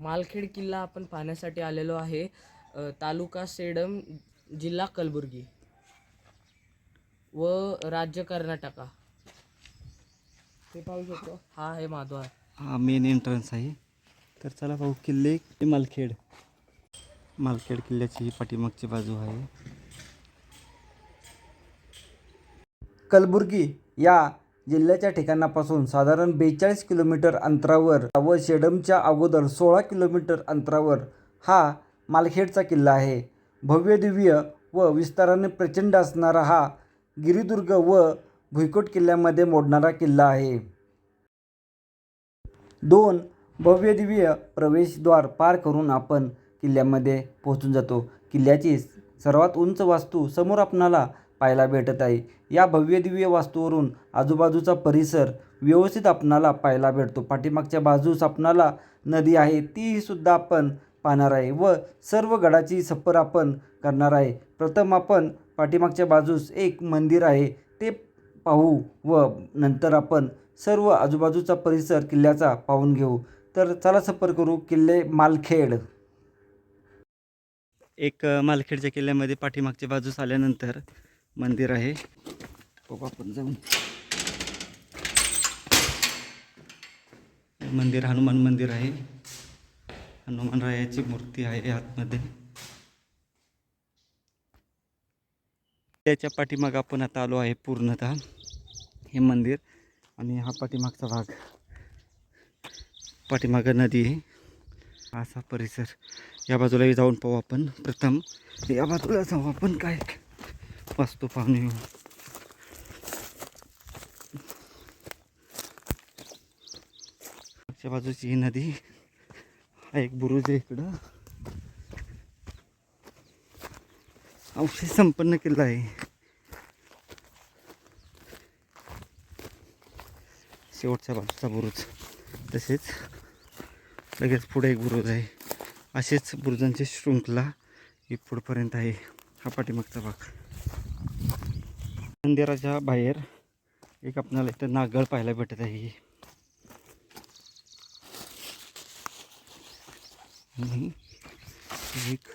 मालखेड किल्ला आपण पाहण्यासाठी आलेलो आहे. तालुका सेडम जिल्हा कलबुर्गी व राज्य कर्नाटका. ते पाहू शकतो. हा आहे माधवा हा मेन एंट्रन्स आहे. तर चला पाहू किल्ले मालखेड. मालखेड किल्ल्याची ही पाठीमागची बाजू आहे. कलबुर्गी या जिल्ह्याच्या ठिकाणापासून साधारण बेचाळीस किलोमीटर अंतरावर व शेडमच्या अगोदर सोळा किलोमीटर अंतरावर हा मालखेडचा किल्ला आहे. भव्य दिव्य व विस्ताराने प्रचंड असणारा हा गिरिदुर्ग व भुईकोट किल्ल्यामध्ये मोडणारा किल्ला आहे. दोन भव्य दिव्य प्रवेशद्वार पार करून आपण किल्ल्यामध्ये पोहोचून जातो. किल्ल्याची सर्वात उंच वास्तू समोर आपणाला पाहायला भेटत आहे. या भव्यदिव्य वास्तूवरून आजूबाजूचा परिसर व्यवस्थित आपणाला पाहायला भेटतो. पाठीमागच्या बाजूस आपणाला नदी आहे तीही सुद्धा आपण पाहणार आहे व सर्व गडाची सफर आपण करणार आहे. प्रथम आपण पाठीमागच्या बाजूस एक मंदिर आहे ते पाहू व नंतर आपण सर्व आजूबाजूचा परिसर किल्ल्याचा पाहून घेऊ. तर चला सफर करू किल्ले मालखेड. एक मालखेडच्या किल्ल्यामध्ये पाठीमागच्या बाजूस आल्यानंतर मंदिर आहे. बघू आपण जाऊन. मंदिर हनुमान मंदिर आहे. हनुमानरायाची मूर्ती आहे आतमध्ये. त्याच्या पाठीमाग आपण आता आलो आहे पूर्णतः. हे मंदिर आणि हा पाठीमागचा भाग. पाठीमाग नदी आहे. असा परिसर. या बाजूलाही जाऊन पाहू आपण. प्रथम या बाजूला जाऊ आपण. काय? वाचतो पाहून येऊ मागच्या बाजूची ही नदी हा एक बुरुज आहे इकडं. अवशेष संपन्न किल्ला आहे. शेवटच्या बाजूचा बुरुज. तसेच लगेच पुढे एक बुरुज आहे. असेच बुरुजांची शृंखला ही पुढपर्यंत आहे. हा पाठीमागचा भाग. मंदिराच्या बाहेर एक आपल्याला इथं नागळ पाहायला भेटत आहे. एक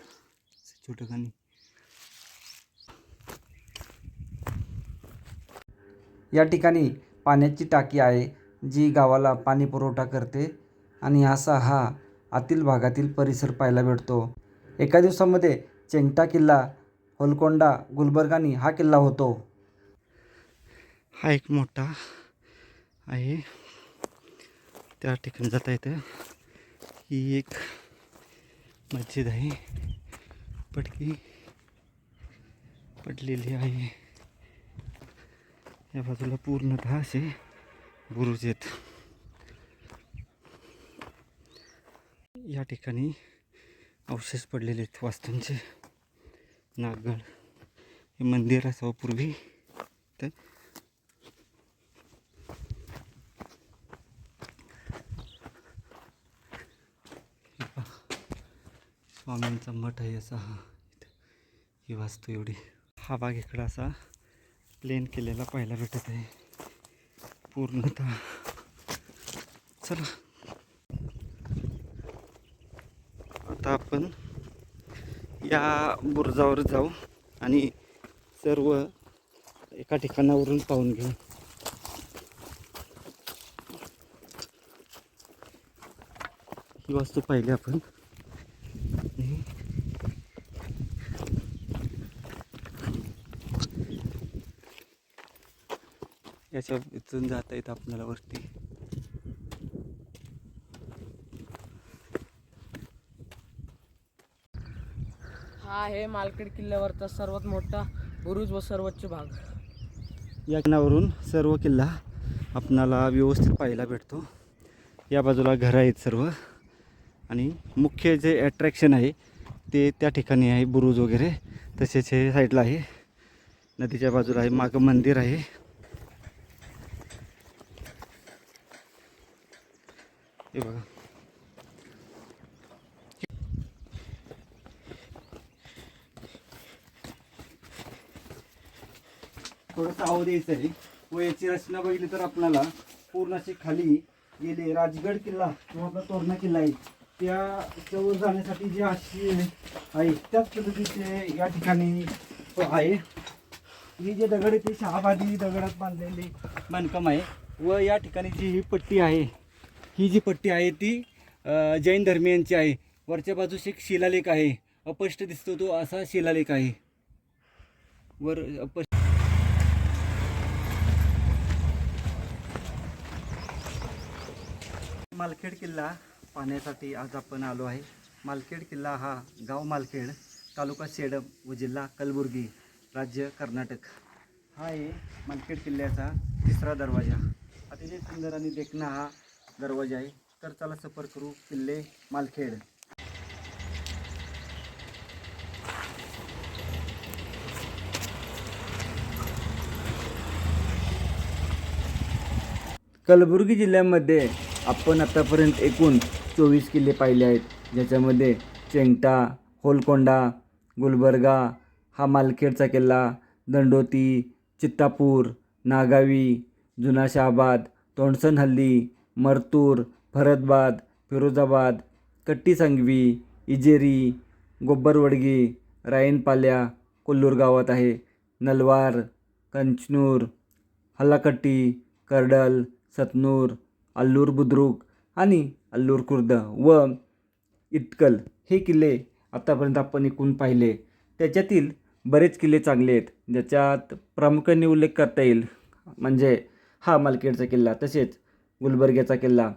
छोटं गाणी या ठिकाणी पाण्याची टाकी आहे जी गावाला पाणी पुरवठा करते आणि असा हा आतील भागातील परिसर पाहायला भेटतो. एका दिवसामध्ये चेंगटा किल्ला होलकोंडा गुलबर्गानी हा किल्ला होतो. हा एक मोठा आहे. त्या ठिकाणी जाता येतं. ही एक मस्जिद आहे. पडकी पडलेली आहे. या बाजूला पूर्णतः असे बुरुज आहेत. या ठिकाणी अवशेष पडलेले आहेत वास्तूंचे. नागगड. हे मंदिर असावं पूर्वी. तर स्वामींचा मठ आहे असा हा. ही वास्तू एवढी. हा भाग इकडं असा प्लेन केलेला पाहायला भेटत आहे. पूर्णतः. चला. आता आपण या बुरुजावर जाऊ आणि सर्व एका ठिकाणावरून पाहून घेऊ. ही वस्तू पाहिली आपण. याच्या इथून जाता येतं आपल्याला वरती. हा आहे मालखेड किल्ल्यावरचा सर्वात मोठा बुरुज व सर्वोच्च भाग. या किल्ल्यावरून सर्व किल्ला आपणाला व्यवस्थित पाहायला भेटतो. या बाजूला घरं आहेत सर्व. आणि मुख्य जे ॲट्रॅक्शन आहे ते त्या ठिकाणी आहे बुरुज वगैरे. तसेच हे साईडला आहे. नदीच्या बाजूला आहे मागं मंदिर आहे. हे बघा. द्यायचं आहे. व याची रचना बघितली तर आपल्याला पूर्ण अशी खाली गेले राजगड किल्ला किंवा आपला तोरणा किल्ला आहे. त्या त्यावर जाण्यासाठी जे अशी आहे त्याच पद्धतीचे या ठिकाणी आहे. ही जे दगड आहे ते शहाबादी दगडात बांधलेले बांधकाम आहे व या ठिकाणी जी ही पट्टी आहे ही जी पट्टी आहे ती जैन धर्मियांची आहे. वरच्या बाजूस एक शिलालेख आहे. अपष्ट दिसतो तो असा शिलालेख आहे. वर अपष्ट मालखेड किल्ला पाहण्यासाठी आज आपण आलो आहे. मालखेड किल्ला हा गाव मालखेड तालुका सेडम व जिल्हा कलबुर्गी राज्य कर्नाटक. हा आहे मालखेड किल्ल्याचा तिसरा दरवाजा. अतिशय सुंदर आणि देखणा हा दरवाजा आहे. तर चला सफर करू किल्ले मालखेड. कलबुर्गी जिल्ह्यामध्ये आपण आत्तापर्यंत एकूण चोवीस किल्ले पाहिले आहेत. ज्याच्यामध्ये चेंगटा होलकोंडा गुलबर्गा हा मालखेडचा किल्ला दंडोती चित्तापूर नागावी जुना शहाबाद तोंडसनहल्ली मरतूर फरदबाद फिरोजाबाद कट्टी सांगवी इजेरी गोब्बरवडगी रायनपाल्या कोल्लूर गावात आहे. नलवार कंचनूर हल्लाकट्टी कर्डल सतनूर अल्लूर बुद्रुक आणि अल्लूर खुर्द व इटकल हे किल्ले आत्तापर्यंत आपण एकूण पाहिले. त्याच्यातील बरेच किल्ले चांगले आहेत. ज्याच्यात प्रामुख्याने उल्लेख करता येईल म्हणजे हा मालखेडचा किल्ला तसेच गुलबर्ग्याचा किल्ला.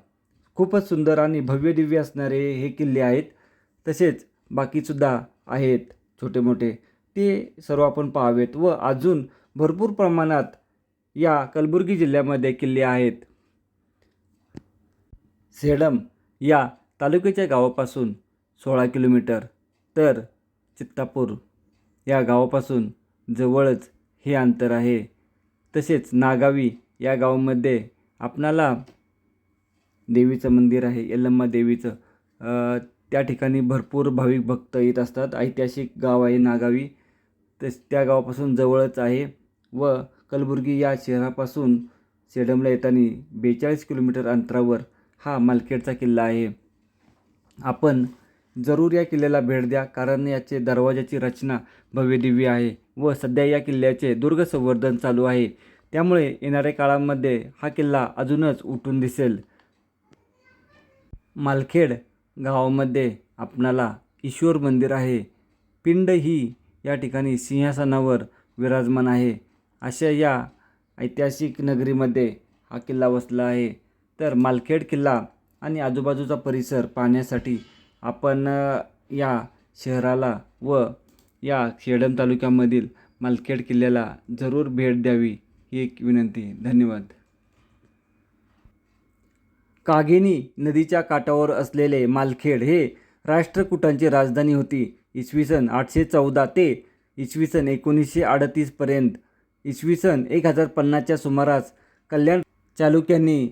खूपच सुंदर आणि भव्य दिव्य असणारे हे किल्ले आहेत. तसेच बाकीसुद्धा आहेत छोटे मोठे ते सर्व आपण पाहावेत व अजून भरपूर प्रमाणात या कलबुर्गी जिल्ह्यामध्ये किल्ले आहेत. सेडम या तालुक्याच्या गावापासून सोळा किलोमीटर तर चित्तापूर या गावापासून जवळच हे अंतर आहे. तसेच नागावी या गावामध्ये आपणाला देवीचं मंदिर आहे. यल्लम्मा देवीचं. त्या ठिकाणी भरपूर भाविक भक्त येत असतात. ऐतिहासिक गाव आहे नागावी. तस त्या गावापासून जवळच आहे व कलबुर्गी या शहरापासून सेडमला येताना बेचाळीस किलोमीटर अंतरावर हा मालखेडचा किल्ला आहे. आपण जरूर या किल्ल्याला भेट द्या कारण याचे दरवाजाची रचना भव्यदिव्य आहे व सध्या या किल्ल्याचे दुर्ग संवर्धन चालू आहे. त्यामुळे येणाऱ्या काळामध्ये हा किल्ला अजूनच उठून दिसेल. मालखेड गावामध्ये आपणाला ईश्वर मंदिर आहे. पिंड ही या ठिकाणी सिंहासनावर विराजमान आहे. अशा या ऐतिहासिक नगरीमध्ये हा किल्ला वसला आहे. तर मालखेड किल्ला आणि आजूबाजूचा परिसर पाहण्यासाठी आपण या शहराला व या शेडम तालुक्यामधील मालखेड किल्ल्याला जरूर भेट द्यावी ही एक विनंती. धन्यवाद. कागिनी नदीच्या काठावर असलेले मालखेड हे राष्ट्रकूटांची राजधानी होती. इसवी सन आठशे चौदा ते इसवी सन एकोणीसशे अडतीसपर्यंत इसवी सन एक हजार पन्नासच्या सुमारास कल्याण चालुक्यांनी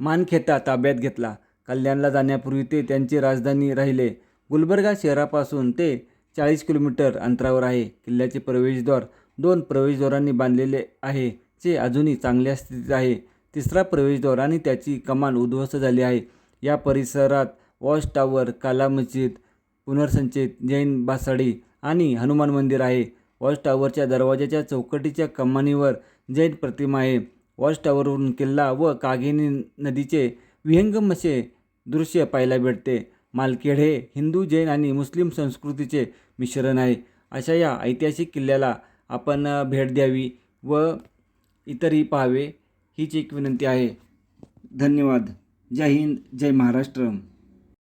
मानखेता ताब्यात घेतला. कल्याणला जाण्यापूर्वी ते त्यांची राजधानी राहिले. गुलबर्गा शहरापासून ते चाळीस किलोमीटर अंतरावर आहे. किल्ल्याचे प्रवेशद्वार दोन प्रवेशद्वारांनी बांधलेले आहे जे अजूनही चांगल्या स्थितीत आहे. तिसरा प्रवेशद्वार आणि त्याची कमान उद्ध्वस्त झाली आहे. या परिसरात वॉच टावर काला मस्जिद पुनर्संचित जैन बासाडी आणि हनुमान मंदिर आहे. वॉच टावरच्या दरवाजाच्या चौकटीच्या कमानीवर जैन प्रतिमा आहे. वॉच टावरवरून किल्ला व कागिनी नदीचे विहंगम असे दृश्य पाहायला भेटते. मालखेड हे हिंदू जैन आणि मुस्लिम संस्कृतीचे मिश्रण आहे. अशा या ऐतिहासिक किल्ल्याला आपण भेट द्यावी व इतरही पाहावे हीच एक विनंती आहे. धन्यवाद. जय हिंद जय महाराष्ट्र.